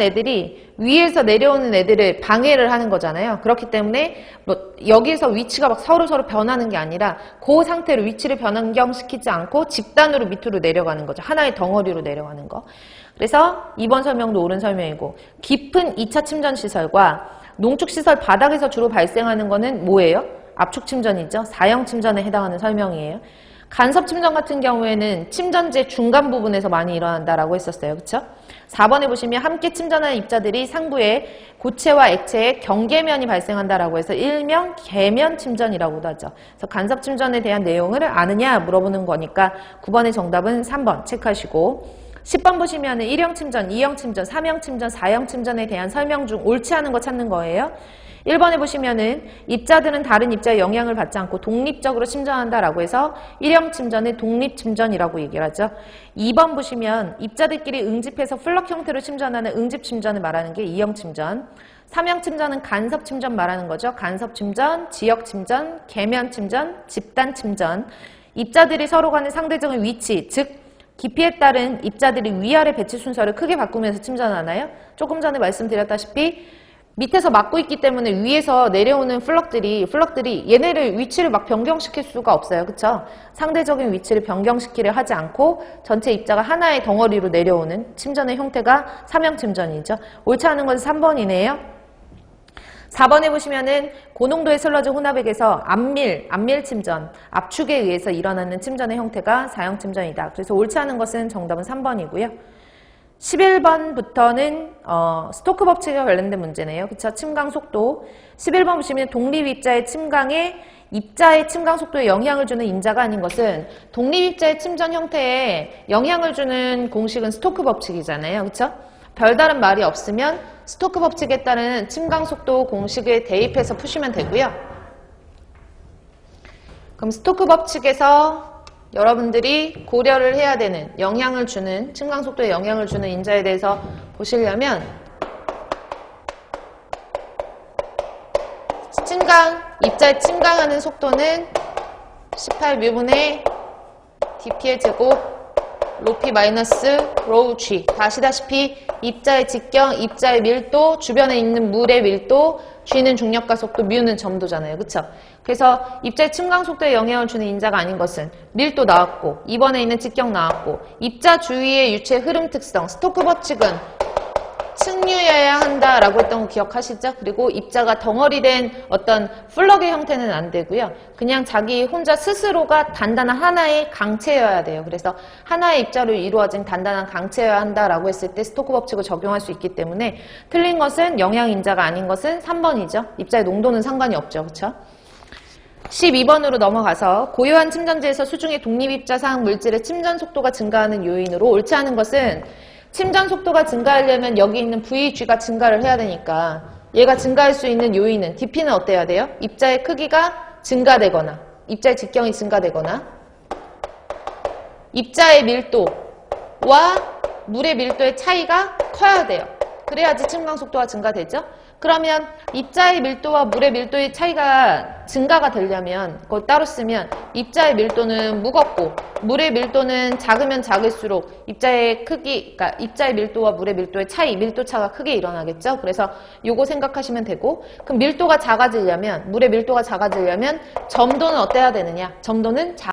애들이 위에서 내려오는 애들을 방해를 하는 거잖아요. 그렇기 때문에 뭐 여기서 위치가 막 서로 서로 변하는 게 아니라 그 상태로 위치를 변경시키지 않고 직단으로 밑으로 내려가는 거죠. 하나의 덩어리로 내려가는 거. 그래서 이번 설명도 옳은 설명이고 깊은 2차 침전 시설과 농축 시설 바닥에서 주로 발생하는 거는 뭐예요? 압축 침전이죠. 사형 침전에 해당하는 설명이에요. 간섭 침전 같은 경우에는 침전제 중간 부분에서 많이 일어난다라고 했었어요. 그쵸? 4번에 보시면 함께 침전하는 입자들이 상부에 고체와 액체의 경계면이 발생한다라고 해서 일명 계면 침전이라고도 하죠. 그래서 간섭 침전에 대한 내용을 아느냐 물어보는 거니까 9번의 정답은 3번 체크하시고 10번 보시면 1형 침전, 2형 침전, 3형 침전, 4형 침전에 대한 설명 중 옳지 않은 거 찾는 거예요. 1번에 보시면은 입자들은 다른 입자의 영향을 받지 않고 독립적으로 침전한다라고 해서 1형 침전을 독립 침전이라고 얘기를 하죠. 2번 보시면 입자들끼리 응집해서 플럭 형태로 침전하는 응집 침전을 말하는 게 2형 침전. 3형 침전은 간섭 침전 말하는 거죠. 간섭 침전, 지역 침전, 계면 침전, 집단 침전. 입자들이 서로 간의 상대적인 위치, 즉 깊이에 따른 입자들이 위아래 배치 순서를 크게 바꾸면서 침전하나요? 조금 전에 말씀드렸다시피 밑에서 막고 있기 때문에 위에서 내려오는 플럭들이 플럭들이 얘네를 위치를 막 변경시킬 수가 없어요. 그쵸? 상대적인 위치를 변경시키려 하지 않고 전체 입자가 하나의 덩어리로 내려오는 침전의 형태가 삼형 침전이죠. 옳지 않은 건 3번이네요. 4번에 보시면은 고농도의 슬러지 혼합액에서 압밀, 압밀 침전, 압축에 의해서 일어나는 침전의 형태가 사형 침전이다. 그래서 옳지 않은 것은 정답은 3번이고요. 11번부터는 어, 스토크 법칙에 관련된 문제네요. 그쵸? 침강 속도. 11번 보시면 독립 입자의 침강에 입자의 침강 속도에 영향을 주는 인자가 아닌 것은 독립 입자의 침전 형태에 영향을 주는 공식은 스토크 법칙이잖아요. 그쵸? 별다른 말이 없으면 스토크 법칙에 따른 침강 속도 공식을 대입해서 푸시면 되고요. 그럼 스토크 법칙에서 여러분들이 고려를 해야 되는 영향을 주는 침강 속도에 영향을 주는 인자에 대해서 보시려면 침강 입자의 침강하는 속도는 18뮤분의 dp의 제곱 로피 마이너스 로우 g 다시다시피 입자의 직경, 입자의 밀도, 주변에 있는 물의 밀도, g는 중력과 속도, 뮤는 점도잖아요. 그쵸? 그래서 입자의 침강 속도에 영향을 주는 인자가 아닌 것은 밀도 나왔고 2번에 있는 직경 나왔고 입자 주위의 유체 흐름 특성, 스토크 법칙은 측류여야 한다라고 했던 거 기억하시죠? 그리고 입자가 덩어리 된 어떤 플럭의 형태는 안 되고요. 그냥 자기 혼자 스스로가 단단한 하나의 강체여야 돼요. 그래서 하나의 입자로 이루어진 단단한 강체여야 한다라고 했을 때 스토크 법칙을 적용할 수 있기 때문에 틀린 것은 영향인자가 아닌 것은 3번이죠. 입자의 농도는 상관이 없죠. 그렇죠? 12번으로 넘어가서 고요한 침전지에서 수중의 독립입자 상 물질의 침전 속도가 증가하는 요인으로 옳지 않은 것은 침전 속도가 증가하려면 여기 있는 VG가 증가를 해야 되니까 얘가 증가할 수 있는 요인은 DP는 어때야 돼요? 입자의 크기가 증가되거나 입자의 직경이 증가되거나 입자의 밀도와 물의 밀도의 차이가 커야 돼요. 그래야지 침강 속도가 증가되죠? 그러면 입자의 밀도와 물의 밀도의 차이가 증가가 되려면 그걸 따로 쓰면 입자의 밀도는 무겁고 물의 밀도는 작으면 작을수록 입자의 크기, 그러니까 입자의 밀도와 물의 밀도의 차이, 밀도 차가 크게 일어나겠죠? 그래서 요거 생각하시면 되고 그럼 밀도가 작아지려면 물의 밀도가 작아지려면 점도는 어때야 되느냐? 점도는 작